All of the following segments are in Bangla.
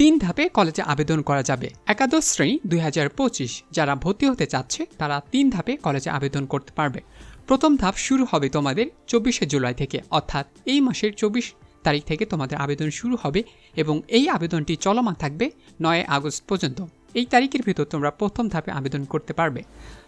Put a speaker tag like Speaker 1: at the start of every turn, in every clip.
Speaker 1: তিন ধাপে কলেজে আবেদন করা যাবে। একাদশ শ্রেণি দুই হাজার পঁচিশ, যারা ভর্তি হতে চাচ্ছে, তারা তিন ধাপে কলেজে আবেদন করতে পারবে। প্রথম ধাপ শুরু হবে তোমাদের চব্বিশে জুলাই থেকে, অর্থাৎ এই মাসের চব্বিশ তারিখ থেকে তোমাদের আবেদন শুরু হবে এবং এই আবেদনটি চলমান থাকবে নয় আগস্ট পর্যন্ত। এই তারিখের ভিতর তোমরা প্রথম ধাপে আবেদন করতে পারবে।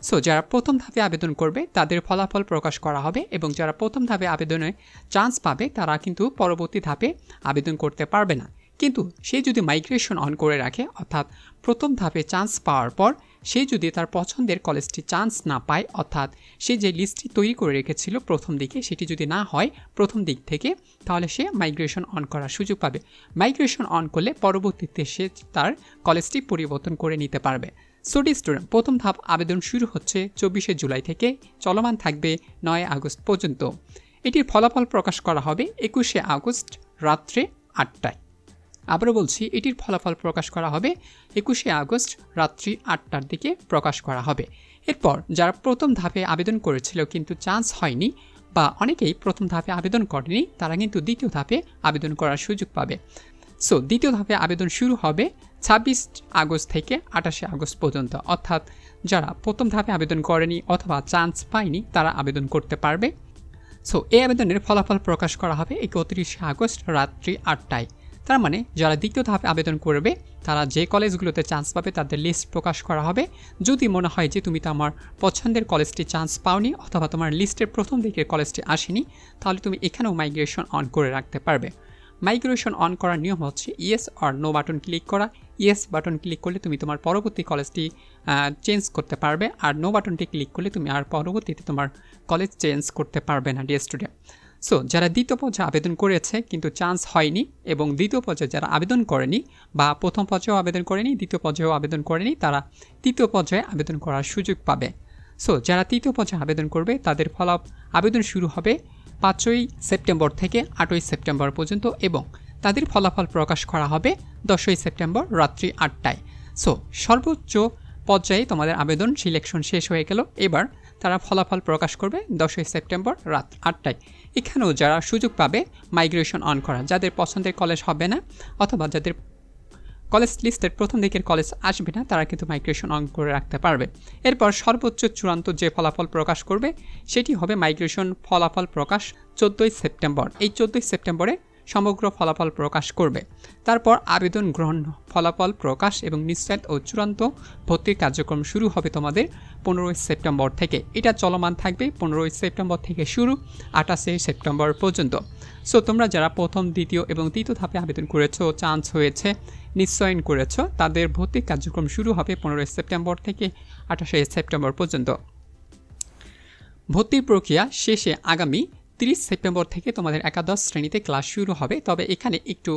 Speaker 1: সো যারা প্রথম ধাপে আবেদন করবে, তাদের ফলাফল প্রকাশ করা হবে এবং যারা প্রথম ধাপে আবেদনে চান্স পাবে, তারা কিন্তু পরবর্তী ধাপে আবেদন করতে পারবে না। কিন্তু সে যদি মাইগ্রেশন অন করে রাখে, অর্থাৎ প্রথম ধাপে চান্স পাওয়ার পর, সে যদি তার পছন্দের কলেজটি চান্স না পায়, অর্থাৎ সে যে লিস্টটি তৈরি করে রেখেছিল প্রথম দিকে, সেটি যদি না হয় প্রথম দিক থেকে, তাহলে সে মাইগ্রেশন অন করার সুযোগ পাবে। মাইগ্রেশন অন করলে পরবর্তীতে সে তার কলেজটি পরিবর্তন করে নিতে পারবে। স্টুডি স্টুডেন্ট প্রথম ধাপ আবেদন শুরু হচ্ছে চব্বিশে জুলাই থেকে, চলমান থাকবে নয় আগস্ট পর্যন্ত। এটির ফলাফল প্রকাশ করা হবে একুশে আগস্ট রাত্রে আটটায়। আবারও বলছি, এটির ফলাফল প্রকাশ করা হবে একুশে আগস্ট রাত্রি আটটার দিকে প্রকাশ করা হবে। এরপর যারা প্রথম ধাপে আবেদন করেছিল কিন্তু চান্স হয়নি বা অনেকেই প্রথম ধাপে আবেদন করেনি, তারা কিন্তু দ্বিতীয় ধাপে আবেদন করার সুযোগ পাবে। সো, দ্বিতীয় ধাপে আবেদন শুরু হবে ছাব্বিশ আগস্ট থেকে আঠাশে আগস্ট পর্যন্ত। অর্থাৎ যারা প্রথম ধাপে আবেদন করেনি অথবা চান্স পায়নি, তারা আবেদন করতে পারবে। সো, এই আবেদনের ফলাফল প্রকাশ করা হবে একত্রিশে আগস্ট রাত্রি আটটায়। তার মানে যারা দ্বিতীয় ধাপে আবেদন করবে, তারা যে কলেজগুলোতে চান্স পাবে তাদের লিস্ট প্রকাশ করা হবে। যদি মনে হয় যে তুমি তো আমার পছন্দের কলেজটি চান্স পাওনি অথবা তোমার লিস্টের প্রথম দিকের কলেজটি আসেনি, তাহলে তুমি এখানেও মাইগ্রেশন অন করে রাখতে পারবে। মাইগ্রেশন অন করার নিয়ম হচ্ছে ইয়েস আর নো বাটন ক্লিক করা। ইয়েস বাটন ক্লিক করলে তুমি তোমার পরবর্তী কলেজটি চেঞ্জ করতে পারবে। আর নো বাটনটি ক্লিক করলে তুমি আর পরবর্তীতে তোমার কলেজ চেঞ্জ করতে পারবে না ডিয়ার স্টুডেন্ট সো যারা দ্বিতীয় পর্যায়ে আবেদন করেছে, কিন্তু চান্স হয়নি, এবং দ্বিতীয় পর্যায়ে যারা আবেদন করেনি, বা প্রথম পর্যায়েও আবেদন করেনি, দ্বিতীয় পর্যায়েও আবেদন করেনি, তারা তৃতীয় পর্যায়ে আবেদন করার সুযোগ পাবে। সো যারা তৃতীয় পর্যায়ে আবেদন করবে, তাদের ফলাফ আবেদন শুরু হবে পাঁচই সেপ্টেম্বর থেকে আটই সেপ্টেম্বর পর্যন্ত, এবং তাদের ফলাফল প্রকাশ করা হবে দশই সেপ্টেম্বর রাত্রি আটটায়। সো সর্বোচ্চ পর্যায়ে তোমাদের আবেদন সিলেকশন শেষ হয়ে গেল। এবার তারা ফলাফল প্রকাশ করবে দশই সেপ্টেম্বর রাত আটটায়। এখানেও যারা সুযোগ পাবে মাইগ্রেশন অন করা, যাদের পছন্দের কলেজ হবে না অথবা যাদের কলেজ লিস্টের প্রথম দিকের কলেজ আসবে না, তারা কিন্তু মাইগ্রেশন অন করে রাখতে পারবে। এরপর সর্বোচ্চ চূড়ান্ত যে ফলাফল প্রকাশ করবে, সেটি হবে মাইগ্রেশন ফলাফল প্রকাশ চোদ্দোই সেপ্টেম্বর। এই চোদ্দোই সেপ্টেম্বরে সমগ্র ফলাফল প্রকাশ করবে। তারপর আবেদন গ্রহণ ফলাফল প্রকাশ এবং নিশ্চিত ও চূড়ান্ত ভর্তির কার্যক্রম শুরু হবে তোমাদের পনেরোই সেপ্টেম্বর থেকে। এটা চলমান থাকবে পনেরোই সেপ্টেম্বর থেকে শুরু, আঠাশে সেপ্টেম্বর পর্যন্ত। সো তোমরা যারা প্রথম, দ্বিতীয় এবং তৃতীয় ধাপে আবেদন করেছ চান্স হয়েছে নিশ্চয়ন করেছ, তাদের ভর্তির কার্যক্রম শুরু হবে পনেরোই সেপ্টেম্বর থেকে আঠাশে সেপ্টেম্বর পর্যন্ত। ভর্তির প্রক্রিয়া শেষে আগামী তিরিশ সেপ্টেম্বর থেকে তোমাদের একাদশ শ্রেণীতে ক্লাস শুরু হবে। তবে এখানে একটু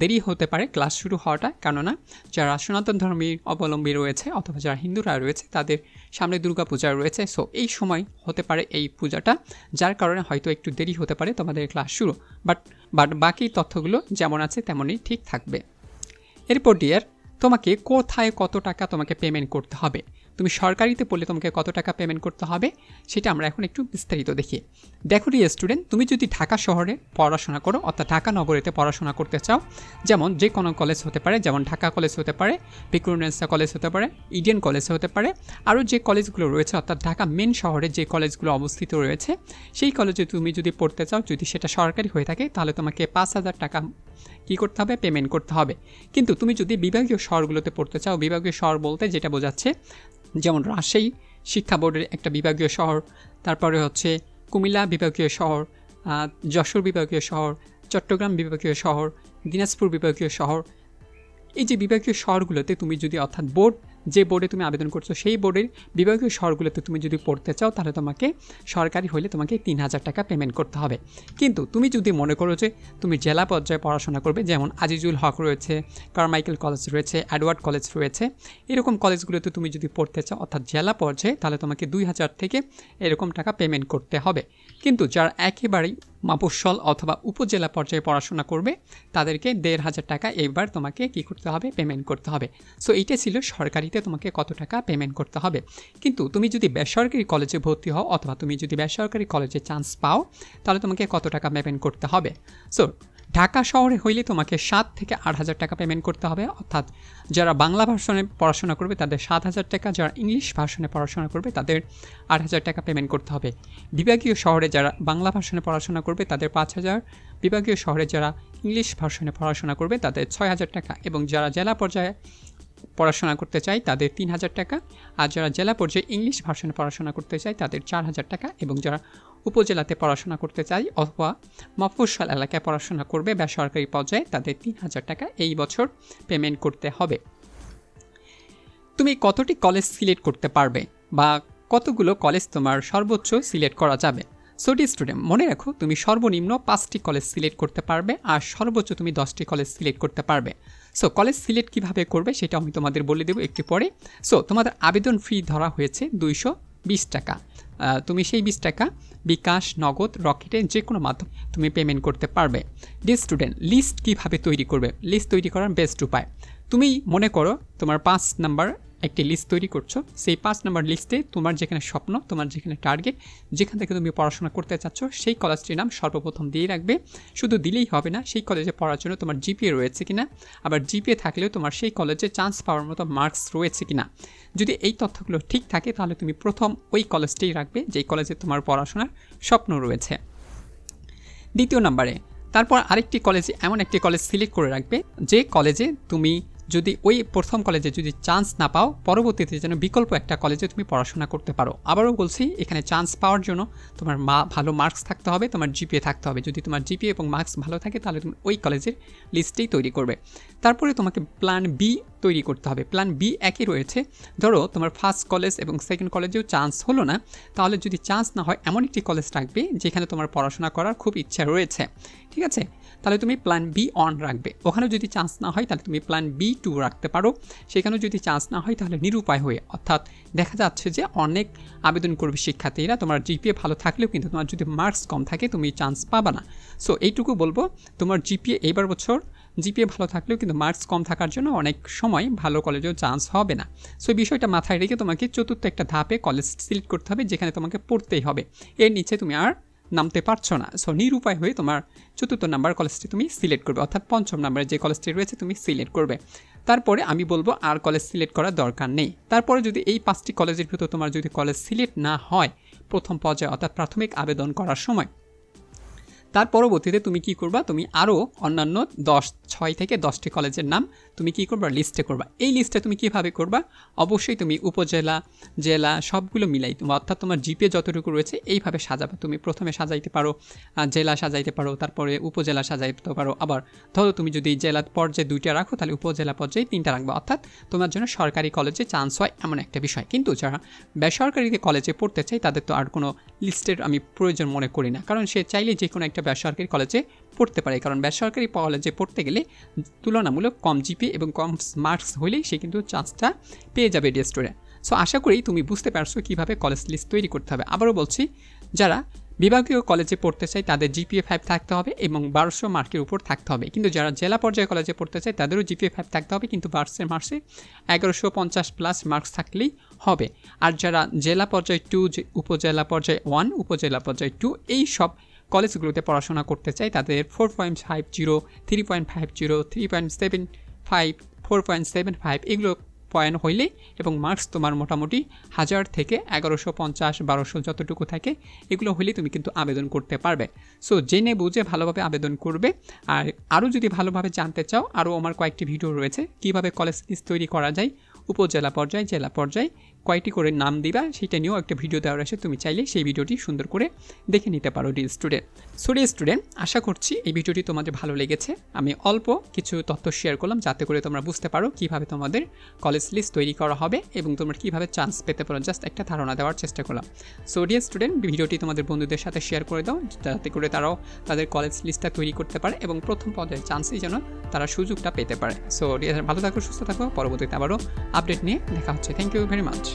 Speaker 1: দেরি হতে পারে ক্লাস শুরু হওয়াটা। কেননা যারা সনাতন ধর্মীর অবলম্বী রয়েছে অথবা যারা হিন্দুরা রয়েছে, তাদের সামনে দুর্গা পূজা রয়েছে। সো এই সময় হতে পারে এই পূজাটা, যার কারণে হয়তো একটু দেরি হতে পারে তোমাদের ক্লাস শুরু। বাট বাট বাকি তথ্যগুলো যেমন আছে তেমনই ঠিক থাকবে। এরপর ডিয়ার তোমাকে কোথায় কত টাকা তোমাকে পেমেন্ট করতে হবে? তুমি সরকারিতে পড়লে তোমাকে কত টাকা পেমেন্ট করতে হবে, সেটা আমরা এখন একটু বিস্তারিত দেখি। দেখো রি স্টুডেন্ট তুমি যদি ঢাকা শহরে পড়াশোনা করো, অর্থাৎ ঢাকা নগরীতে পড়াশোনা করতে চাও, যেমন যে কোনো কলেজ হতে পারে, যেমন ঢাকা কলেজ হতে পারে ভিক্টোরিয়ান্সা কলেজ হতে পারে ইডিয়ান কলেজ হতে পারে, আরও যে কলেজগুলো রয়েছে, অর্থাৎ ঢাকা মেন শহরে যে কলেজগুলো অবস্থিত রয়েছে, সেই কলেজে তুমি যদি পড়তে চাও, যদি সেটা সরকারি হয়ে থাকে, তাহলে তোমাকে পাঁচ হাজার টাকা কী করতে হবে? পেমেন্ট করতে হবে। কিন্তু তুমি যদি বিভাগীয় শহরগুলোতে পড়তে চাও, বিভাগীয় শহর বলতে যেটা বোঝাচ্ছে, যেমন রাজশাহী শিক্ষা বোর্ডের একটা বিভাগীয় শহর, তারপরে হচ্ছে কুমিল্লা বিভাগীয় শহর যশোর বিভাগীয় শহর, চট্টগ্রাম বিভাগীয় শহর, দিনাজপুর বিভাগীয় শহর। এই যে বিভাগীয় শহরগুলোতে তুমি যদি অর্থাৎ বোর্ড যে বোর্ডে তুমি আবেদন করছ, সেই বোর্ডের বিভাগীয় শহরগুলোতে তুমি যদি পড়তে চাও, তাহলে তোমাকে সরকারি হলে তোমাকে তিন হাজার টাকা পেমেন্ট করতে হবে। কিন্তু তুমি যদি মনে করো যে তুমি জেলা পর্যায়ে পড়াশোনা করবে, যেমন আজিজুল হক রয়েছে, কারমাইকেল কলেজ রয়েছে, অ্যাডওয়ার্ড কলেজ রয়েছে, এরকম কলেজগুলোতে তুমি যদি পড়তে চাও, অর্থাৎ জেলা পর্যায়ে, তাহলে তোমাকে দুই হাজার থেকে এরকম টাকা পেমেন্ট করতে হবে। কিন্তু যারা একেবারেই মাপসল অথবা উপজেলা পর্যায়ে পড়াশোনা করবে, তাদেরকে দেড় হাজার টাকা এবার তোমাকে কী করতে হবে? পেমেন্ট করতে হবে। সো এইটা ছিল সরকারিতে তোমাকে কত টাকা পেমেন্ট করতে হবে। কিন্তু তুমি যদি বেসরকারি কলেজে ভর্তি হও অথবা তুমি যদি বেসরকারি কলেজে চান্স পাও, তাহলে তোমাকে কত টাকা পেমেন্ট করতে হবে? সো ঢাকা শহরে হইলে তোমাকে সাত থেকে আট হাজার টাকা পেমেন্ট করতে হবে। অর্থাৎ যারা বাংলা ভার্সনে পড়াশোনা করবে, তাদের সাত হাজার টাকা, যারা ইংলিশ ভার্সনে পড়াশোনা করবে, তাদের আট হাজার টাকা পেমেন্ট করতে হবে। বিভাগীয় শহরে যারা বাংলা ভার্সনে পড়াশোনা করবে, তাদের পাঁচ হাজার। বিভাগীয় শহরে যারা ইংলিশ ভার্সনে পড়াশোনা করবে, তাদের ছয় হাজার টাকা। এবং যারা জেলা পর্যায়ে পড়াশোনা করতে চায়, তাদের তিন হাজার টাকা। আর যারা জেলা পর্যায়ে ইংলিশ ভার্সনে পড়াশোনা করতে চায়, তাদের চার হাজার টাকা। এবং যারা উপজেলাতে পড়াশোনা করতে চায় অথবা মফস্বল এলাকায় পড়াশোনা করবে বেসরকারি পর্যায়ে তাদের তিন হাজার টাকা এই বছর পেমেন্ট করতে হবে। তুমি কতটি কলেজ সিলেক্ট করতে পারবে বা কতগুলো কলেজ তোমার সর্বোচ্চ সিলেক্ট করা যাবে? সোটি স্টুডেন্ট মনে রাখো তুমি সর্বনিম্ন পাঁচটি কলেজ সিলেক্ট করতে পারবে আর সর্বোচ্চ তুমি দশটি কলেজ সিলেক্ট করতে পারবে। সো কলেজ সিলেক্ট কীভাবে করবে সেটা আমি তোমাদের বলে দেবো একটু পরে। সো তোমাদের আবেদন ফি ধরা হয়েছে দুইশো বিশ টাকা। তুমি সেই বিশ টাকা বিকাশ, নগদ রকেটে যে কোনো মাধ্যমে তুমি পেমেন্ট করতে পারবে। ডি স্টুডেন্ট লিস্ট কীভাবে তৈরি করবে? লিস্ট তৈরি করার বেস্ট উপায়। তুমি মনে করো তোমার পাঁচ নাম্বার একটি লিস্ট তৈরি করছ। সেই পাঁচ নাম্বার লিস্টে তোমার যেখানে স্বপ্ন, তোমার যেখানে টার্গেট যেখান থেকে তুমি পড়াশোনা করতে চাচ্ছ, সেই কলেজটির নাম সর্বপ্রথম দিয়ে রাখবে। শুধু দিলেই হবে না, সেই কলেজে পড়ার জন্য তোমার জিপিএ রয়েছে কিনা, আবার জিপিএ থাকলেও তোমার সেই কলেজে চান্স পাওয়ার মতো মার্কস রয়েছে কিনা। যদি এই তথ্যগুলো ঠিক থাকে, তাহলে তুমি প্রথম ওই কলেজটাই রাখবে, যেই কলেজে তোমার পড়াশোনার স্বপ্ন রয়েছে। দ্বিতীয় নম্বরে তারপর আরেকটি কলেজে এমন একটি কলেজ সিলেক্ট করে রাখবে, যে কলেজে তুমি যদি ওই প্রথম কলেজে যদি চান্স না পাও, পরবর্তীতে যেন বিকল্প একটা কলেজে তুমি পড়াশোনা করতে পারো। আবারও বলছি, এখানে চান্স পাওয়ার জন্য তোমার মা, ভালো মার্কস থাকতে হবে, তোমার জিপিএ থাকতে হবে। যদি তোমার জিপিএ এবং মার্কস ভালো থাকে, তাহলে তুমি ওই কলেজের লিস্টেই তৈরি করবে। তারপরে তোমাকে প্ল্যান বি তৈরি করতে হবে। প্ল্যান বি একই রয়েছে। ধরো, তোমার ফার্স্ট কলেজ এবং সেকেন্ড কলেজেও চান্স হলো না। তাহলে যদি চান্স না হয়, এমন একটি কলেজ রাখবে যেখানে তোমার পড়াশোনা করার খুব ইচ্ছা রয়েছে। ঠিক আছে? তাহলে তুমি প্ল্যান বি অন রাখবে। ওখানেও যদি চান্স না হয়, তাহলে তুমি প্ল্যান বি টু রাখতে পারো। সেখানেও যদি চান্স না হয়, তাহলে নিরুপায় হয়ে, অর্থাৎ দেখা যাচ্ছে যে অনেক আবেদন করবে শিক্ষার্থীরা। তোমার জিপিএ ভালো থাকলেও কিন্তু তোমার যদি মার্কস কম থাকে, তুমি চান্স পাবা না। সো এইটুকু বলব। তোমার জিপিএ এইবার বছর জিপিএ ভালো থাকলেও কিন্তু মার্কস কম থাকার জন্য অনেক সময় ভালো কলেজেও চান্স হবে না। সো এই বিষয়টা মাথায় রেখে তোমাকে চতুর্থ একটা ধাপে কলেজ সিলেক্ট করতে হবে, যেখানে তোমাকে পড়তেই হবে। এর নিচে তুমি আর নামতে পারছ না। সো নিরুপায় হয়ে তোমার চতুর্থ নাম্বার কলেজটি তুমি সিলেক্ট করবে, অর্থাৎ পঞ্চম নাম্বারে যে কলেজটি রয়েছে তুমি সিলেক্ট করবে। তারপরে আমি বলব আর কলেজ সিলেক্ট করার দরকার নেই। তারপরে যদি এই পাঁচটি কলেজের ভিতর তোমার যদি কলেজ সিলেক্ট না হয়, প্রথম পর্যায়ে অর্থাৎ প্রাথমিক আবেদন করার সময় তার পরবর্তীতে তুমি কি করবা? তুমি আরও অন্যান্য দশ ছয় থেকে দশটি কলেজের নাম তুমি কি করবা? লিস্টে করবা। এই লিস্টে তুমি কীভাবে করবা? অবশ্যই তুমি উপজেলা, জেলা সবগুলো মিলাই অর্থাৎ তোমার জিপে যতটুকু রয়েছে, এইভাবে সাজাবা। তুমি প্রথমে সাজাইতে পারো জেলা সাজাইতে পারো, তারপরে উপজেলা সাজাইতে পারো। আবার ধরো তুমি যদি জেলা পর্যায়ে দুইটা রাখো, তাহলে উপজেলা পর্যায়ে তিনটা রাখবে। অর্থাৎ তোমার জন্য সরকারি কলেজে চান্স হয় এমন একটা বিষয়। কিন্তু যারা বেসরকারি কলেজে পড়তে চাই তাদের তো আর কোনো লিস্টের আমি প্রয়োজন মনে করি না। কারণ সে চাইলে যে কোনো একটা বেসরকারি কলেজে পড়তে পারে। কারণ বেসরকারি কলেজে পড়তে গেলে তুলনামূলক কম জিপি এবং কম মার্কস হলেই সে কিন্তু চান্সটা পেয়ে যাবে রেস্টুরেন্ট সো আশা করি তুমি বুঝতে পারছ কীভাবে কলেজ লিস্ট তৈরি করতে হবে। আবারও বলছি, যারা বিভাগীয় কলেজে পড়তে চায় তাদের জিপিএ ফাইভ থাকতে হবে এবং বারোশো মার্কের উপর থাকতে হবে। কিন্তু যারা জেলা পর্যায়ে কলেজে পড়তে চায় তাদেরও জিপিএ ফাইভ থাকতে হবে, কিন্তু বার্ষের মার্কসে এগারোশো পঞ্চাশ প্লাস মার্কস থাকলেই হবে। আর যারা জেলা পর্যায়ে টু উপজেলা পর্যায়ে ওয়ান উপজেলা পর্যায়ে টু এই সব কলেজগুলোতে পড়াশোনা করতে চায় তাদের four point five zero three point five zero three point seven five four point seven five এগুলো পয়েন্ট হইলে এবং মার্কস তোমার মোটামুটি হাজার থেকে এগারোশো পঞ্চাশ, বারোশো যতটুকু থাকে, এগুলো হইলে তুমি কিন্তু আবেদন করতে পারবে। সো জেনে বুঝে ভালোভাবে আবেদন করবে। আর আরও যদি ভালোভাবে জানতে চাও, আরও আমার কয়েকটি ভিডিও রয়েছে। কীভাবে কলেজ লিস্ট তৈরি করা যায়, উপজেলা পর্যায়ে, জেলা পর্যায়ে কয়টি করে নাম দিবা, সেটা নিয়েও একটা ভিডিও দেওয়ার আছে। তুমি চাইলে সেই ভিডিওটি সুন্দর করে দেখে নিতে পারো the student so the student আশা করছি এই ভিডিওটি তোমাদের ভালো লেগেছে। আমি অল্প কিছু তথ্য শেয়ার করলাম, যাতে করে তোমরা বুঝতে পারো কীভাবে তোমাদের কলেজ লিস্ট তৈরি করা হবে এবং তোমরা কীভাবে চান্স পেতে পারো। জাস্ট একটা ধারণা দেওয়ার চেষ্টা করলাম। সো ডিয়ার স্টুডেন্ট ভিডিওটি তোমাদের বন্ধুদের সাথে শেয়ার করে দাও, যাতে করে তারাও তাদের কলেজ লিস্টটা তৈরি করতে পারে এবং প্রথম পর্যায়ে চান্সই যেন তারা সুযোগটা পেতে পারে। সো ভালো থাকো, সুস্থ থাকো। পরবর্তীতে আবারও আপডেট নিয়ে দেখা হচ্ছে। Thank you very much